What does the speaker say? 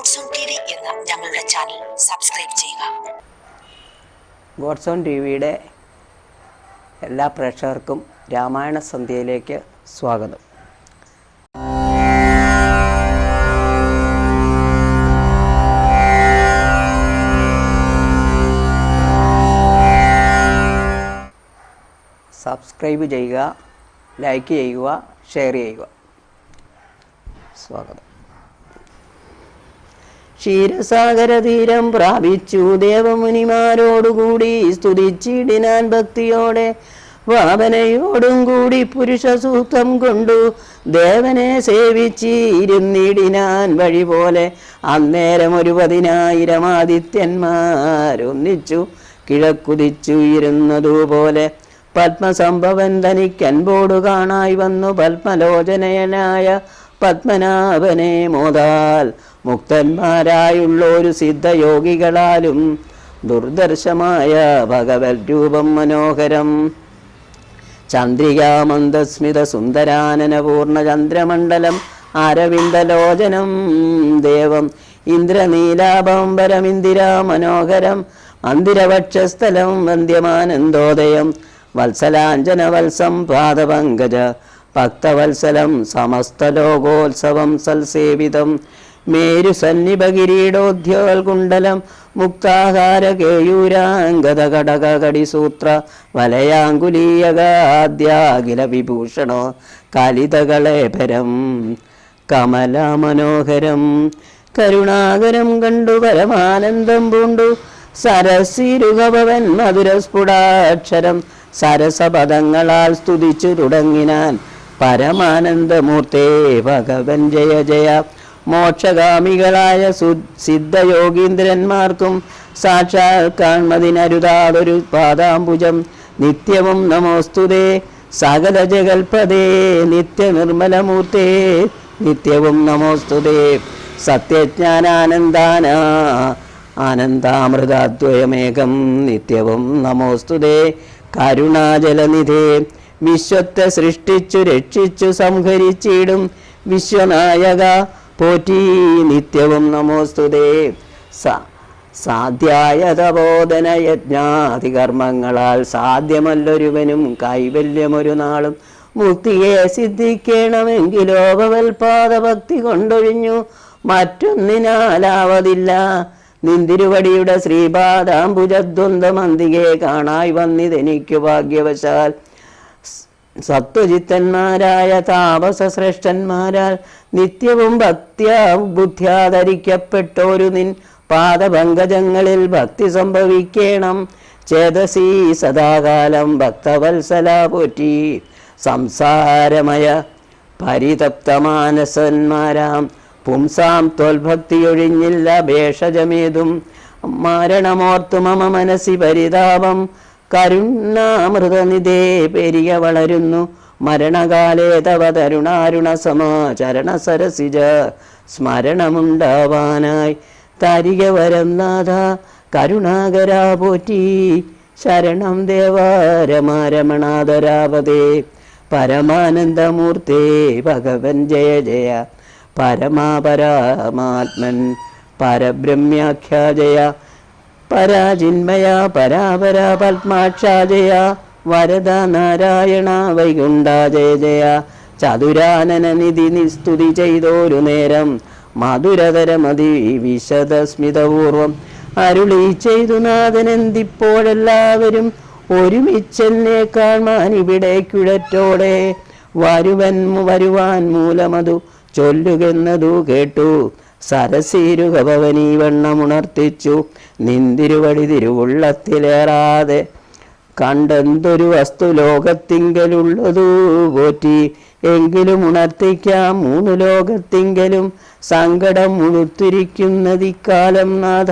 God's own T എന്ന ഞങ്ങളുടെ channel subscribe ചെയ്യുക. ഗോഡ്സോൺ ടി വിയുടെ എല്ലാ പ്രേക്ഷകർക്കും രാമായണ സന്ധ്യയിലേക്ക് സ്വാഗതം. സബ്സ്ക്രൈബ് ചെയ്യുക ലൈക്ക് ചെയ്യുക ഷെയർ ചെയ്യുക. സ്വാഗതം. ക്ഷീരസാഗര തീരം പ്രാപിച്ചു ദേവമുനിമാരോടുകൂടി സ്തുതിച്ചിടിനാൻ ഭക്തിയോടെ വാമനയോടും കൂടി പുരുഷ സൂക്തം കൊണ്ടു ദേവനെ സേവിച്ചിരുന്നിടിനാൻ വഴി പോലെ അന്നേരം ഒരു പതിനായിരം ആദിത്യന്മാരൊന്നിച്ചു കിഴക്കുതിച്ചു ഇരുന്നതുപോലെ പത്മസംഭവൻ തനിക്കൻപോടു കാണായി വന്നു പത്മലോചനയനായ പത്മനാഭനെ മോതാൽ. മുക്തന്മാരായുള്ളൊരു സിദ്ധയോഗികളാലും ദുർദർശമായ ഭഗവത് രൂപം മനോഹരം. ചന്ദ്രികാമന്ദസ്മിത സുന്ദരാനനപൂർണ ചന്ദ്രമണ്ഡലം അരവിന്ദലോചനം ദേവം ഇന്ദ്രനീലാഭംബരമിന്ദിരാ മനോഹരം മന്ദിരവക്ഷസ്ഥലം വന്ദ്യമാനന്ദോദയം വത്സലാഞ്ജന വത്സം പാദപങ്കജ ഭക്തവത്സലം സമസ്തലോകോത്സവം സൽസേവിതം. മേരുസന്നിഭകിരീടോദ്യോൽകുണ്ടലം മുക്താഹാര കേയൂരാംഗത കടക കടിസൂത്ര വലയാങ്കുലീയകാദ്യാഖില വിഭൂഷണോ കലിതകളേപരം കമല മനോഹരം കരുണാകരം കണ്ടു പരമാനന്ദം പൂണ്ടു സരസിരുഗഭവൻ മധുരസ്ഫുടാക്ഷരം സരസപദങ്ങളാൽ സ്തുതിച്ചു തുടങ്ങിനാൻ പരമാനന്ദമൂർത്തേ ഭഗവൻ ജയ ജയ. മോക്ഷഗാമികളായ സു സിദ്ധയോഗീന്ദ്രന്മാർക്കും സാക്ഷാൽ കാൺമതിനരുതാതൊരു പാദാംബുജം. നിത്യവും നമോസ്തുതേ. സകല ജഗൽപദേ നിത്യനിർമ്മലമൂർത്തേ. നിത്യവും നമോസ്തുതേ. സത്യജ്ഞാനാനന്ദാന. ആനന്ദാമൃതാദ്വയമേകം. നിത്യവും നമോസ്തുതേ. കരുണാജലനിധേ. വിശ്വത്തെ സൃഷ്ടിച്ചു രക്ഷിച്ചു സംഹരിച്ചിടും. വിശ്വനായക പോറ്റി നിത്യവും നമോസ്തുതേ. സ സാധ്യായ തപോധന യജ്ഞാതികർമ്മങ്ങളാൽ സാധ്യമല്ലൊരുവനും കൈവല്യമൊരു നാളും. മുക്തിയെ സിദ്ധിക്കണമെങ്കിൽ ലോകവൽപാദ ഭക്തി കൊണ്ടൊഴിഞ്ഞു. മറ്റൊന്നിനാലാവതില്ല. നിന്തിരുവടിയുടെ ശ്രീപാദാംബുജദ്വന്ദ്വമന്തികെ കാണായി വന്നിതെനിക്കു ഭാഗ്യവശാൽ. സത്വജിത്തന്മാരായ താപസ ശ്രേഷ്ഠന്മാരാൽ നിത്യവും ഭക്തി ബുദ്ധ്യാധരിക്കപ്പെട്ടോരു നിൻ പാദപങ്കജങ്ങളിൽ ഭക്തി സംഭവിക്കണം. ചേതസി സദാകാലം ഭക്തവത്സല പോറ്റി. സംസാരമയ പരിതപ്തമാനസന്മാരാം. പുംസാം തോൽഭക്തിയൊഴിഞ്ഞില്ല ഭേഷജമേതും. മരണമോർത്തു മമ മനസി പരിതാപം. കരുണാമൃതനിധേ പെരിയ വളരുന്നു. മരണകാലേ തവ തരുണാരുണ സമാചരണ സരസിജ. സ്മരണമുണ്ടാവാനായി തരിക വരം നാഥ. കരുണാകരാ പോറ്റി. ശരണം ദേവാരമാരമണാധരാപതേ പരമാനന്ദമൂർത്തേ ഭഗവൻ ജയ ജയ. പരമാപരാമാത്മൻ പരബ്രഹ്മ്യാഖ്യാ ജയ പരാജിന്മയ പരാപര പത്മാക്ഷാജയ വരദ നാരായണ വൈകുണ്ഠ ജയ ജയ. ചതുരാനന നിധി നിസ്തുതി ചെയ്തോരു നേരം മധുരതരമതി വിശദസ്മിതപൂർവം. അരുളി ചെയ്തു നാഥനെന്തിപ്പോഴെല്ലാവരും ഒരുമിച്ചെന്നെ കാണാൻ ഇവിടെ കിഴറ്റോടെ. വരുവൻ വരുവാൻ മൂലമതു ചൊല്ലുകെന്നതു കേട്ടു. സരസീരുകഭവനീ വണ്ണമുണർത്തിച്ചു. നിന്തിരുവടി തിരുവുള്ളത്തിലേറാതെ കണ്ടെന്തൊരു വസ്തു ലോകത്തിങ്കലുള്ളതു പോറ്റി. എങ്കിലും ഉണർത്തിക്കാം മൂന്ന് ലോകത്തിങ്കലും. സങ്കടം മുഴുത്തിരിക്കുന്നതിക്കാലം നാഥ.